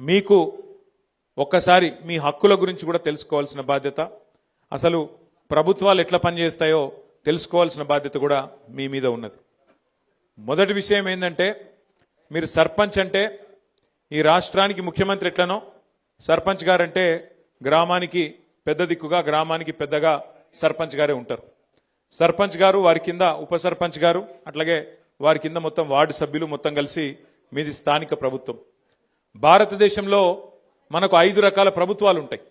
మీకు ఒక్కసారి మీ హక్కుల గురించి కూడా తెలుసుకోవాల్సిన బాధ్యత. అసలు ప్రభుత్వాలు ఎట్లా పనిచేస్తాయో తెలుసుకోవాల్సిన బాధ్యత కూడా మీ మీద ఉన్నది. మొదటి విషయం ఏంటంటే మీరు సర్పంచ్ అంటే ఈ రాష్ట్రానికి ముఖ్యమంత్రి ఎట్లనో సర్పంచ్ గారంటే గ్రామానికి పెద్ద దిక్కుగా గ్రామానికి పెద్దగా సర్పంచ్ గారే ఉంటారు. సర్పంచ్ గారు వారి కింద ఉప సర్పంచ్ గారు అట్లాగే వారి కింద మొత్తం వార్డు సభ్యులు మొత్తం కలిసి మీది స్థానిక ప్రభుత్వం. భారతదేశంలో మనకు ఐదు రకాల ప్రభుత్వాలు ఉంటాయి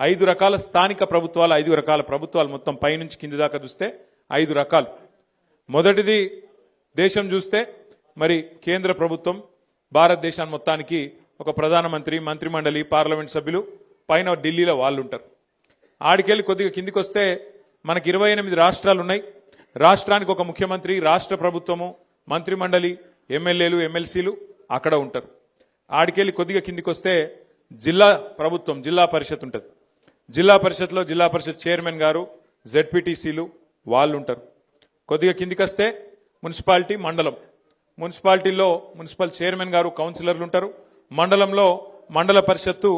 ఐదు రకాల స్థానిక ప్రభుత్వాలు ఐదు రకాల ప్రభుత్వాలు మొత్తం పైనుంచి కింది దాకా చూస్తే ఐదు రకాలు. మొదటిది దేశం చూస్తే మరి కేంద్ర ప్రభుత్వం భారతదేశాన్ని మొత్తానికి ఒక ప్రధానమంత్రి మంత్రిమండలి పార్లమెంట్ సభ్యులు పైన ఢిల్లీలో వాళ్ళు ఉంటారు ఆడికెళ్ళి కొద్దిగా కిందికి వస్తే మనకి ఇరవై ఎనిమిది రాష్ట్రాలు ఉన్నాయి రాష్ట్రానికి ఒక ముఖ్యమంత్రి రాష్ట్ర ప్రభుత్వము మంత్రిమండలి ఎమ్మెల్యేలు ఎమ్మెల్సీలు అక్కడ ఉంటారు. ఆడికెళ్ళి కొద్దిగా కిందికి వస్తే జిల్లా ప్రభుత్వం జిల్లా పరిషత్ ఉంటుంది. జిల్లా పరిషత్లో జిల్లా పరిషత్ చైర్మన్ గారు జెడ్పీటీసీలు వాళ్ళు ఉంటారు కొద్దిగా కిందికి వస్తే మున్సిపాలిటీ మండలం. మున్సిపాలిటీలో మున్సిపల్ చైర్మన్ గారు కౌన్సిలర్లు ఉంటారు మండలంలో మండల పరిషత్తు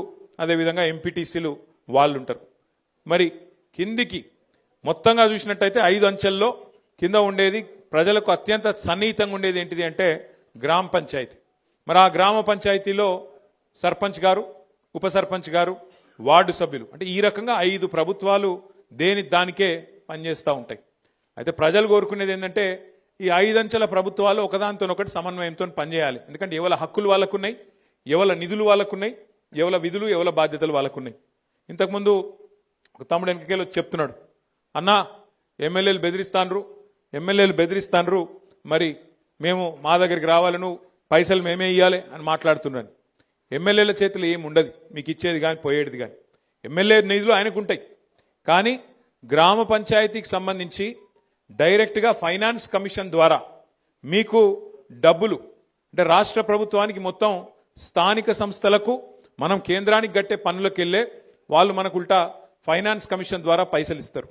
అదేవిధంగా ఎంపీటీసీలు వాళ్ళు ఉంటారు మరి కిందికి మొత్తంగా చూసినట్టయితే ఐదు అంచెల్లో కింద ఉండేది ప్రజలకు అత్యంత సన్నిహితంగా ఉండేది ఏంటిది అంటే గ్రామ పంచాయతీ. మరి ఆ గ్రామ పంచాయతీలో సర్పంచ్ గారు ఉప సర్పంచ్ గారు వార్డు సభ్యులు. అంటే ఈ రకంగా ఐదు ప్రభుత్వాలు దేని దానికే పనిచేస్తూ ఉంటాయి. అయితే ప్రజలు కోరుకునేది ఏంటంటే ఈ ఐదంచెల ప్రభుత్వాలు ఒకదానితో ఒకటి సమన్వయంతో పనిచేయాలి. ఎందుకంటే ఎవరి హక్కులు వాళ్ళకున్నాయి ఎవరి నిధులు వాళ్ళకున్నాయి ఎవరి విధులు ఎవరి బాధ్యతలు వాళ్ళకున్నాయి. ఇంతకుముందు ఒక తమ్ముడు వెనకకెళ్ళి చెప్తున్నాడు అన్నా ఎమ్మెల్యేలు బెదిరిస్తాన్రు ఎమ్మెల్యేలు బెదిరిస్తాన్రు మరి మేము మా దగ్గరికి రావాలను పైసలు మేమే ఇవ్వాలి అని మాట్లాడుతున్నాను ఎమ్మెల్యేల చేతిలో ఏమి ఉండదు. మీకు ఇచ్చేది కానీ పోయేది కానీ ఎమ్మెల్యే నిధులు ఆయనకు ఉంటాయి. కానీ గ్రామ పంచాయతీకి సంబంధించి డైరెక్ట్గా ఫైనాన్స్ కమిషన్ ద్వారా మీకు డబ్బులు అంటే రాష్ట్ర ప్రభుత్వానికి మొత్తం స్థానిక సంస్థలకు మనం కేంద్రానికి గట్టే పనులకు వెళ్ళే వాళ్ళు మనకు ఉల్టా ఫైనాన్స్ కమిషన్ ద్వారా పైసలు ఇస్తారు.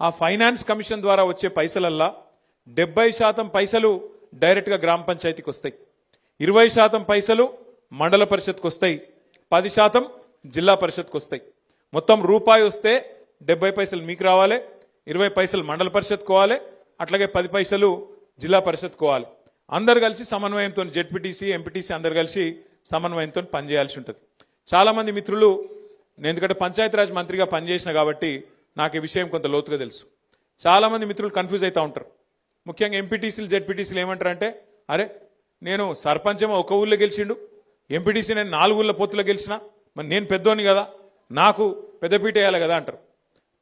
ఆ ఫైనాన్స్ కమిషన్ ద్వారా వచ్చే పైసలల్లా డెబ్బై శాతం పైసలు డైరెక్ట్గా గ్రామ పంచాయతీకి వస్తాయి. ఇరవై శాతం పైసలు మండల పరిషత్కి వస్తాయి పది శాతం జిల్లా పరిషత్కి వస్తాయి. మొత్తం రూపాయి వస్తే డెబ్బై పైసలు మీకు రావాలి ఇరవై పైసలు మండల పరిషత్ కోవాలి అట్లాగే పది పైసలు జిల్లా పరిషత్ కోవాలి అందరు కలిసి సమన్వయంతో జెడ్పీటీసీ ఎంపీటీసీ అందరు కలిసి సమన్వయంతో పనిచేయాల్సి ఉంటుంది. చాలామంది మిత్రులు నేను ఎందుకంటే పంచాయతీరాజ్ మంత్రిగా పనిచేసిన కాబట్టి నాకు ఈ విషయం కొంత లోతుగా తెలుసు. చాలామంది మిత్రులు కన్ఫ్యూజ్ అవుతూ ఉంటారు. ముఖ్యంగా ఎంపీటీసీలు జెడ్పీటీసీలు ఏమంటారు అంటే అరే నేను సర్పంచం ఒక ఊళ్ళో గెలిచిండు ఎంపీటీసీ నేను నాలుగు ఊళ్ళ పొత్తులో గెలిచిన మరి నేను పెద్దోని కదా నాకు పెద్దపీట వేయాలి కదా అంటారు.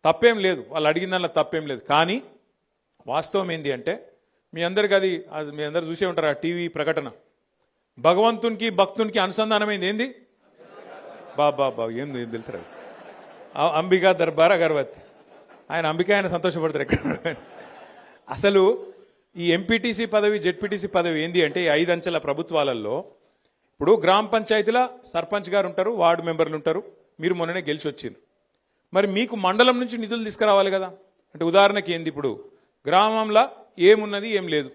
తప్పేం లేదు వాళ్ళు అడిగిన దానిలో తప్పేం లేదు. కానీ వాస్తవం ఏంటి అంటే మీ అందరికి అది మీ అందరు చూసే ఉంటారు ఆ టీవీ ప్రకటన. భగవంతునికి భక్తునికి అనుసంధానమైంది ఏంది బాబా బాబు ఏం ఏం తెలుసు అంబికా దర్బార్ అగర్వత్ ఆయన అంబిక ఆయన సంతోషపడతారు ఎక్కడ. అసలు ఈ ఎంపీటీసీ పదవి జెడ్పీటీసీ పదవి ఏంది అంటే ఈ ఐదు అంచెల ప్రభుత్వాలలో ఇప్పుడు గ్రామ పంచాయతీల సర్పంచ్ గారు ఉంటారు వార్డు మెంబర్లు ఉంటారు మీరు మొన్ననే గెలిచి వచ్చింది మరి మీకు మండలం నుంచి నిధులు తీసుకురావాలి కదా. అంటే ఉదాహరణకి ఏంది ఇప్పుడు? గ్రామంలో ఏమున్నది ఏం లేదు.